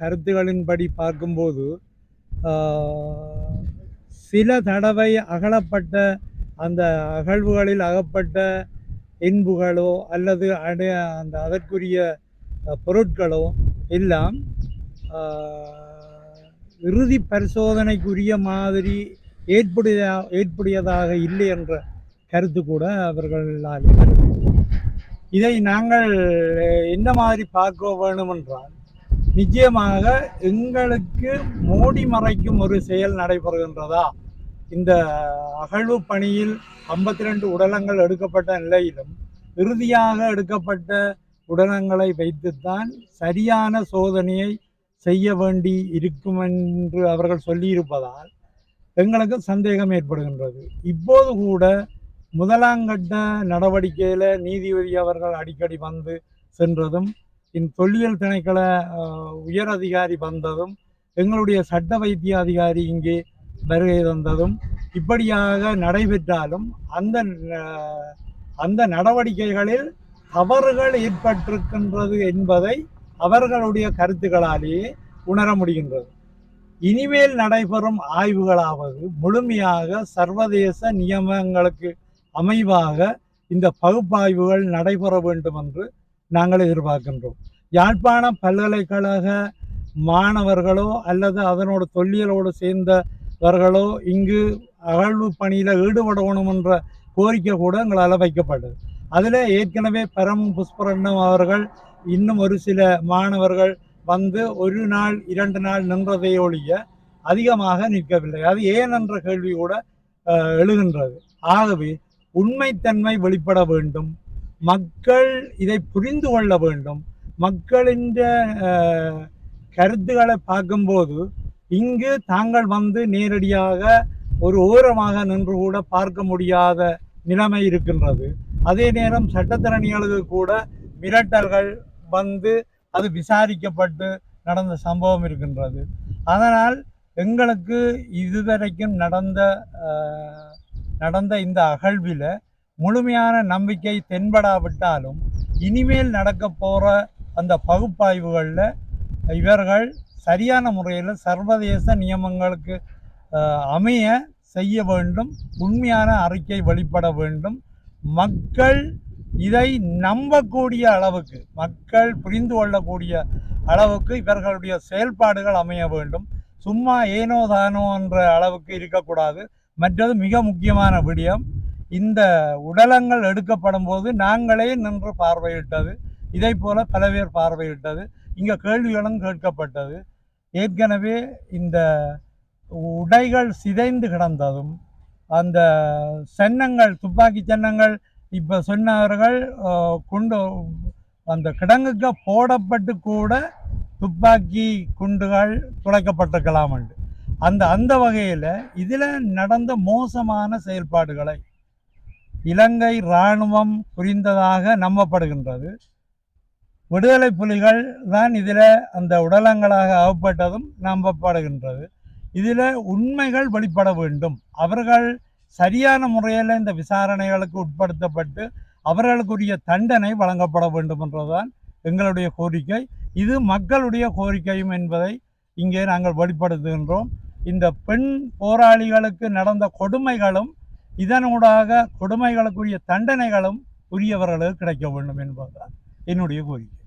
கருத்துகளின்படி பார்க்கும்போது சில தடவை அகலப்பட்ட அந்த அகழ்வுகளில் அகப்பட்ட இன்புகளோ அல்லது அடைய அந்த அதற்குரிய பொருட்களோ எல்லாம் இறுதி பரிசோதனைக்குரிய மாதிரி ஏற்புடைய ஏற்புடையதாக இல்லை என்ற கருத்து கூட அவர்களால் இதை நாங்கள் என்ன மாதிரி பார்க்க வேணும் என்றால் நிச்சயமாக எங்களுக்கு மூடி மறைக்கும் ஒரு செயல் நடைபெறுகின்றதா? இந்த அகழ்வு பணியில் 52 ரெண்டு உடலங்கள் எடுக்கப்பட்ட நிலையிலும் இறுதியாக எடுக்கப்பட்ட உடலங்களை வைத்துத்தான் சரியான சோதனையை செய்ய வேண்டி இருக்கும் என்று அவர்கள் சொல்லியிருப்பதால் எங்களுக்கு சந்தேகம் ஏற்படுகின்றது. இப்போது கூட முதலாங்கட்ட நடவடிக்கையில் நீதிபதி அவர்கள் அடிக்கடி வந்து சென்றதும் என் தொல்லியல் திணைக்கள உயர் அதிகாரி வந்ததும் எங்களுடைய சட்ட வைத்திய அதிகாரி இங்கே வருகை தந்ததும் இப்படியாக நடைபெற்றாலும் அந்த அந்த நடவடிக்கைகளில் தவறுகள் ஏற்பட்டிருக்கின்றது என்பதை அவர்களுடைய கருத்துக்களாலேயே உணர முடிகின்றது. இனிமேல் நடைபெறும் ஆய்வுகளாவது முழுமையாக சர்வதேச நியமங்களுக்கு அமைவாக இந்த பகுப்பாய்வுகள் நடைபெற வேண்டும் என்று நாங்கள் எதிர்பார்க்கின்றோம். யாழ்ப்பாணம் பல்கலைக்கழக மாணவர்களோ அல்லது அதனோட தொல்லியலோடு சேர்ந்தவர்களோ இங்கு அகழ்வு பணியில் ஈடுபடணும் என்ற கோரிக்கை கூட எங்களால் வைக்கப்பட்டது. அதில் ஏற்கனவே பரமும் புஷ்பரண்ணம் அவர்கள் இன்னும் ஒரு சில மாணவர்கள் வந்து ஒரு நாள் இரண்டு நாள் நின்றதை ஒழிய அதிகமாக நிற்கவில்லை. அது ஏன் என்ற கேள்வி கூட அஹ், எழுகின்றது. ஆகவே உண்மைத்தன்மை வெளிப்பட வேண்டும். மக்கள் இதை புரிந்து கொள்ள வேண்டும். மக்களின் கருத்துக்களை பார்க்கும்போது இங்கு தாங்கள் வந்து நேரடியாக ஒரு ஓரமாக நின்று கூட பார்க்க முடியாத நிலைமை இருக்கின்றது. அதே நேரம் சட்டத்திறனிகளுக்கு கூட மிரட்டல்கள் வந்து அது விசாரிக்கப்பட்டு நடந்த சம்பவம் இருக்கின்றது. அதனால் எங்களுக்கு இதுவரைக்கும் நடந்த நடந்த இந்த அகழ்வில் முழுமையான நம்பிக்கை தென்படாவிட்டாலும் இனிமேல் நடக்க போகிற அந்த பகுப்பாய்வுகளில் இவர்கள் சரியான முறையில் சர்வதேச நியமங்களுக்கு அமைய செய்ய வேண்டும் உண்மையான அறிக்கை வெளிப்பட வேண்டும். மக்கள் இதை நம்பக்கூடிய அளவுக்கு மக்கள் புரிந்து கொள்ளக்கூடிய அளவுக்கு இவர்களுடைய செயல்பாடுகள் அமைய வேண்டும். சும்மா ஏனோ தானோ என்ற அளவுக்கு இருக்கக்கூடாது. மற்றது மிக முக்கியமான விடயம் இந்த உடலங்கள் எடுக்கப்படும் போது நாங்களே நின்று பார்வையிட்டது. இதை போல பல பேர் பார்வையிட்டது. இங்கே கேள்விகளும் கேட்கப்பட்டது. ஏற்கனவே இந்த உடைகள் சிதைந்து கிடந்ததும் அந்த சென்னங்கள் துப்பாக்கி சென்னங்கள் இப்போ சொன்னவர்கள் குண்டு அந்த கிடங்குக்கு போடப்பட்டு கூட துப்பாக்கி குண்டுகள் துளைக்கப்பட்டிருக்கலாம் அந்த அந்த வகையில் இதில் நடந்த மோசமான செயல்பாடுகளை இலங்கை இராணுவம் புரிந்ததாக நம்பப்படுகின்றது. விடுதலை புலிகள் தான் இதில் அந்த உடலங்களாக அகப்பட்டதும் நம்பப்படுகின்றது. இதில் உண்மைகள் வெளிப்பட வேண்டும். அவர்கள் சரியான முறையில் இந்த விசாரணைகளுக்கு உட்படுத்தப்பட்டு அவர்களுக்குரிய தண்டனை வழங்கப்பட வேண்டும் என்றுதான் எங்களுடைய கோரிக்கை. இது மக்களுடைய கோரிக்கையும் என்பதை இங்கே நாங்கள் வெளிப்படுத்துகின்றோம். இந்த பெண் போராளிகளுக்கு நடந்த கொடுமைகளும் இதனூடாக கொடுமைகளுக்குரிய தண்டனைகளும் உரியவர்களுக்கு கிடைக்க வேண்டும் என்பதுதான் என்னுடைய கோரிக்கை.